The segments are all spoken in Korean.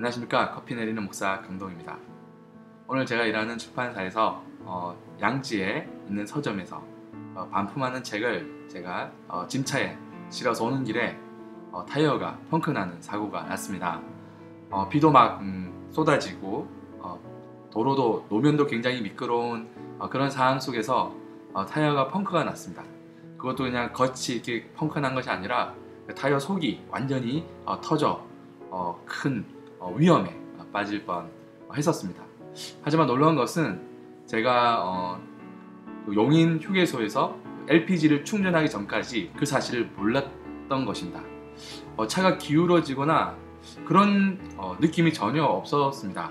안녕하십니까 커피 내리는 목사 강동입니다. 오늘 제가 일하는 출판사에서 어, 양지에 있는 서점에서 어, 반품하는 책을 제가 어, 짐차에 실어서 오는 길에 어, 타이어가 펑크 나는 사고가 났습니다. 어, 비도 막 음, 쏟아지고 어, 도로도 노면도 굉장히 미끄러운 어, 그런 상황 속에서 어, 타이어가 펑크가 났습니다. 그것도 그냥 겉이 이렇게 펑크 난 것이 아니라 그 타이어 속이 완전히 어, 터져 어, 큰 어, 위험에 어, 빠질 뻔 했었습니다. 하지만 놀라운 것은 제가 어, 그 용인 휴게소에서 LPG를 충전하기 전까지 그 사실을 몰랐던 것입니다. 어, 차가 기울어지거나 그런 어, 느낌이 전혀 없었습니다.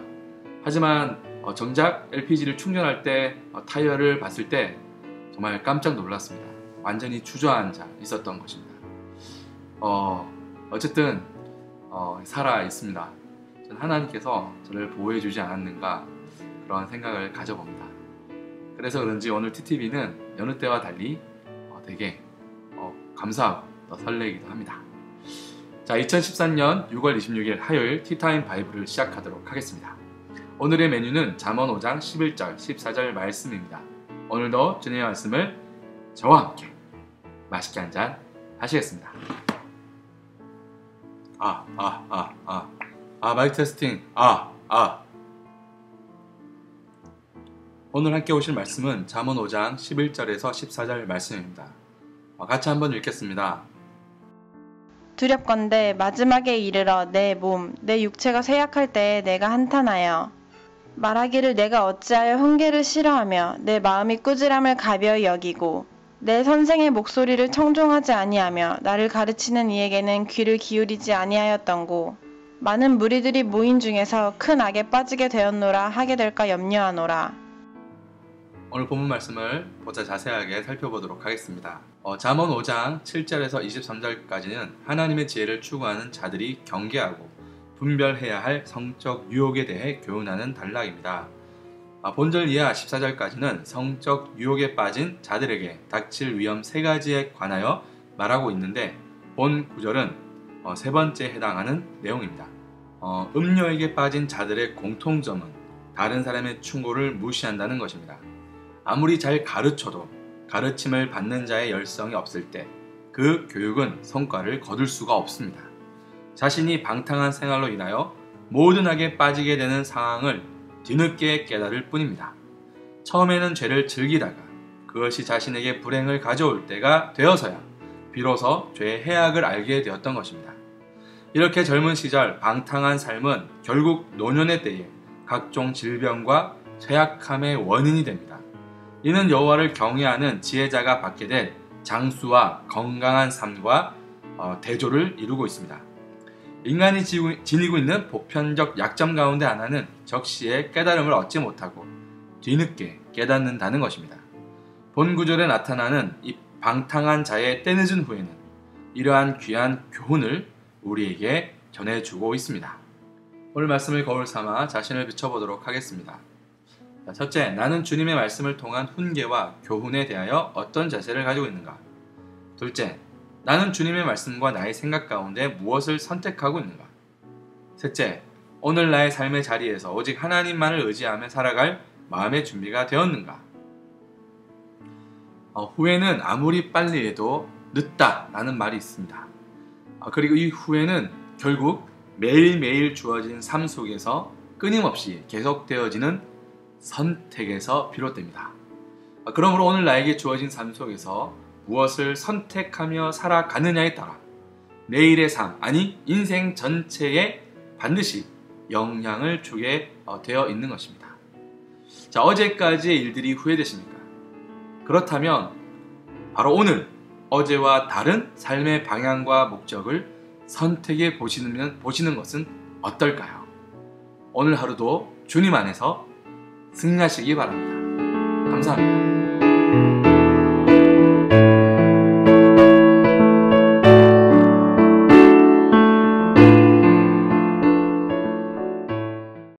하지만 어, 정작 LPG를 충전할 때 어, 타이어를 봤을 때 정말 깜짝 놀랐습니다. 완전히 주저앉아 있었던 것입니다. 어, 어쨌든 어, 살아 있습니다. 하나님께서 저를 보호해 주지 않았는가 그런 생각을 가져봅니다. 그래서 그런지 오늘 TTV는 여느 때와 달리 어, 되게 어, 감사하고 또 설레기도 합니다. 자, 2013년 6월 26일 화요일 티타임 바이블을 시작하도록 하겠습니다. 오늘의 메뉴는 잠언 5장 11절, 14절 말씀입니다. 오늘도 주님의 말씀을 저와 함께 맛있게 한 잔 하시겠습니다. 아, 아, 아, 아. 아, 마이크 테스팅. 아, 아. 오늘 함께 오실 말씀은 잠언 5장 11절에서 14절 말씀입니다. 어, 같이 한번 읽겠습니다. 두렵건대 마지막에 이르러 내 몸, 내 육체가 쇠약할 때에 내가 한탄하여 말하기를 내가 어찌하여 훈계를 싫어하며 내 마음이 꾸지람을 가벼이 여기고 내 선생의 목소리를 청종하지 아니하며 나를 가르치는 이에게는 귀를 기울이지 아니하였던고 많은 무리들이 모인 중에서 큰 악에 빠지게 되었노라 하게 될까 염려하노라 오늘 본문 말씀을 보자 자세하게 살펴보도록 하겠습니다. 어, 잠언 5장 7절에서 23절까지는 하나님의 지혜를 추구하는 자들이 경계하고 분별해야 할 성적 유혹에 대해 교훈하는 단락입니다. 아, 본절 이하 14절까지는 성적 유혹에 빠진 자들에게 닥칠 위험 세 가지에 관하여 말하고 있는데 본 구절은 어, 세 번째 해당하는 내용입니다. 어, 음료에게 빠진 자들의 공통점은 다른 사람의 충고를 무시한다는 것입니다. 아무리 잘 가르쳐도 가르침을 받는 자의 열성이 없을 때 그 교육은 성과를 거둘 수가 없습니다. 자신이 방탕한 생활로 인하여 모든 악에 빠지게 되는 상황을 뒤늦게 깨달을 뿐입니다. 처음에는 죄를 즐기다가 그것이 자신에게 불행을 가져올 때가 되어서야 비로소 죄의 해악을 알게 되었던 것입니다. 이렇게 젊은 시절 방탕한 삶은 결국 노년의 때에 각종 질병과 쇠약함의 원인이 됩니다. 이는 여호와를 경외하는 지혜자가 받게 될 장수와 건강한 삶과 어, 대조를 이루고 있습니다. 인간이 지니고 있는 보편적 약점 가운데 하나는 적시에 깨달음을 얻지 못하고 뒤늦게 깨닫는다는 것입니다. 본 구절에 나타나는 이 방탕한 자의 때늦은 후에는 이러한 귀한 교훈을 우리에게 전해주고 있습니다. 오늘 말씀을 거울 삼아 자신을 비춰보도록 하겠습니다. 첫째, 나는 주님의 말씀을 통한 훈계와 교훈에 대하여 어떤 자세를 가지고 있는가? 둘째, 나는 주님의 말씀과 나의 생각 가운데 무엇을 선택하고 있는가? 셋째, 오늘 나의 삶의 자리에서 오직 하나님만을 의지하며 살아갈 마음의 준비가 되었는가? 어, 후회는 아무리 빨리 해도 늦다라는 말이 있습니다. 어, 그리고 이 후회는 결국 매일매일 주어진 삶 속에서 끊임없이 계속되어지는 선택에서 비롯됩니다. 어, 그러므로 오늘 나에게 주어진 삶 속에서 무엇을 선택하며 살아가느냐에 따라 내일의 삶, 아니 인생 전체에 반드시 영향을 주게 어, 되어 있는 것입니다. 자, 어제까지의 일들이 후회되십니까? 그렇다면 바로 오늘 어제와 다른 삶의 방향과 목적을 선택해 보시는, 보시는 것은 어떨까요? 오늘 하루도 주님 안에서 승리하시기 바랍니다. 감사합니다.